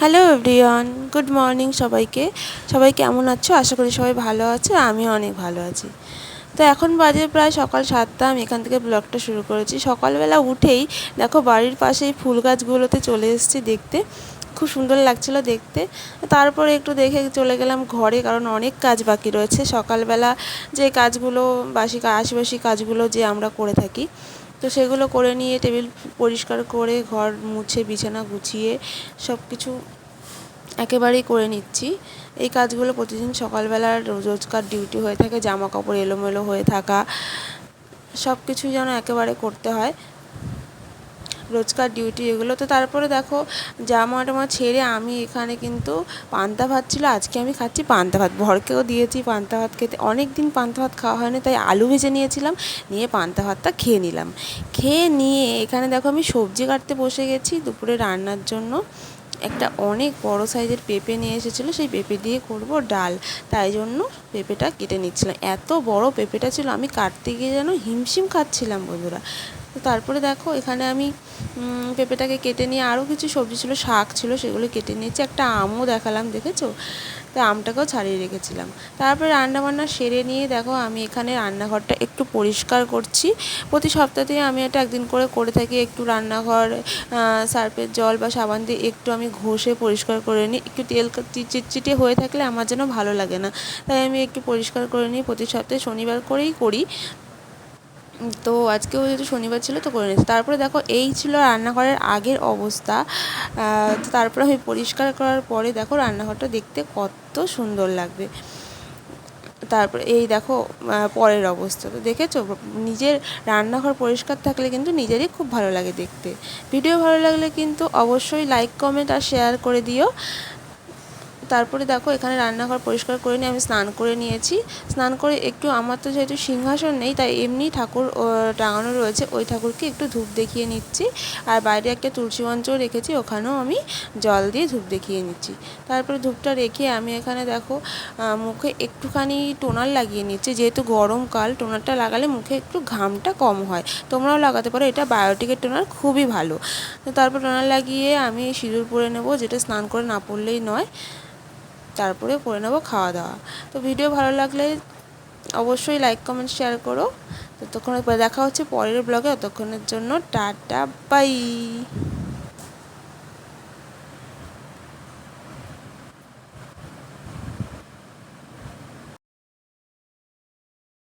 Hello everyone good morning সবাইকে। সবাই কেমন আছো? আশা করি সবাই ভালো আছে, আমিও অনেক ভালো আছি। তো এখন বাজে প্রায় সকাল সাতটা, আমি এখান থেকে ব্লগটা শুরু করেছি। সকালবেলা উঠেই দেখো বাড়ির পাশে এই ফুল গাছগুলোতে চলে এসেছি দেখতে। খুব সুন্দর লাগছিল দেখতে। তারপরে একটু দেখে চলে গেলাম ঘরে, কারণ অনেক কাজ বাকি রয়েছে। সকালবেলা যে কাজগুলো, বাসি আশিবাসি কাজগুলো যে আমরা করে থাকি তো সেগুলো করে নিয়ে টেবিল পরিষ্কার করে ঘর মুছে, বিছানা গুছিয়ে সব কিছু একেবারেই করে নিচ্ছি। এই কাজগুলো প্রতিদিন সকালবেলার রোজকার ডিউটি হয়ে থাকে জামা কাপড় এলোমেলো হয়ে থাকা সব কিছুই যেন একেবারে করতে হয়। রোজকার ডিউটি এগুলো। তো তারপরে দেখো জামা টামা ছেড়ে আমি এখানে কিন্তু পান্তা ভাত ছিল, আজকে আমি খাচ্ছি পান্তা ভাত। ভরকেও দিয়েছি পান্তা ভাত খেতে। অনেক দিন পান্তা ভাত খাওয়া হয়নি, তাই আলু ভেজে নিয়েছিলাম, নিয়ে পান্তা ভাতটা খেয়ে নিলাম। খেয়ে নিয়ে এখানে দেখো আমি সবজি কাটতে বসে গেছি দুপুরে রান্নার জন্য। একটা অনেক বড় সাইজের পেঁপে নিয়ে এসেছিল, সেই পেঁপে দিয়ে করব ডাল। তাই জন্য পেঁপেটা কেটে নিচ্ছিলাম। এত বড় পেঁপেটা ছিল, আমি কাটতে গিয়ে যেন হিমশিম খাচ্ছিলাম, বন্ধুরা। তো তারপরে দেখো, এখানে আমি পেঁপেটাকে কেটে নিয়ে আরও কিছু সবজি ছিল, শাক ছিল, সেগুলো কেটে নিয়েছি। একটা আমও দেখালাম, দেখেছ? তো আমটাকেও ছাড়িয়ে রেখেছিলাম। তারপরে রান্নাবান্না সেরে নিয়ে দেখো, আমি এখানে রান্নাঘরটা একটু পরিষ্কার করছি। প্রতি সপ্তাহতেই আমি এটা একদিন করে করে থাকি, একটু রান্নাঘর সার্ফের জল বা সাবান দিয়ে একটু আমি ঘষে পরিষ্কার করে নিই। একটু তেল চিটচিটে হয়ে থাকলে আমার যেন ভালো লাগে না। তাই আমি একটু পরিষ্কার করে নিই, প্রতি সপ্তাহে শনিবার করেই করি। তো আজকেও যেহেতু শনিবার ছিল তো করে নিয়েছি। তারপরে দেখো, এই ছিল রান্নাঘরের আগের অবস্থা। তো তারপরে আমি পরিষ্কার করার পরে দেখো রান্নাঘরটা দেখতে কত সুন্দর লাগবে। তারপরে এই দেখো পরের অবস্থা। তো দেখেছ? নিজের রান্নাঘর পরিষ্কার থাকলে কিন্তু নিজেরই খুব ভালো লাগে দেখতে। ভিডিও ভালো লাগলে কিন্তু অবশ্যই লাইক কমেন্ট আর শেয়ার করে দিও। তারপরে দেখো, এখানে রান্নাঘর পরিষ্কার করে নিয়ে আমি স্নান করে নিয়েছি। স্নান করে একটু, আমার তো যেহেতু সিংহাসন নেই, তাই এমনি ঠাকুর টাঙানো রয়েছে। ওই ঠাকুরকে একটু ধূপ দেখিয়ে নিচ্ছি। আর বাইরে একটা তুলসী মঞ্চও রেখেছি, ওখানেও আমি জল দিয়ে ধূপ দেখিয়ে নিচ্ছি। তারপরে ধূপটা রেখে আমি এখানে দেখো মুখে একটুখানি টোনার লাগিয়ে নিচ্ছি। যেহেতু গরমকাল, টোনারটা লাগালে মুখে একটু ঘামটা কম হয়। তোমরাও লাগাতে পারো, এটা বায়োটিকের টোনার, খুবই ভালো। তারপর টোনার লাগিয়ে আমি সিঁদুর পরে নেব, যেটা স্নান করে না পড়লেই নয়। তারপরে করে নেব খাওয়া দাওয়া। তো ভিডিও ভালো লাগলে অবশ্যই লাইক কমেন্ট শেয়ার করো। ততক্ষণ দেখা হচ্ছে পরের ব্লগে ততক্ষণের জন্য টাটা বাই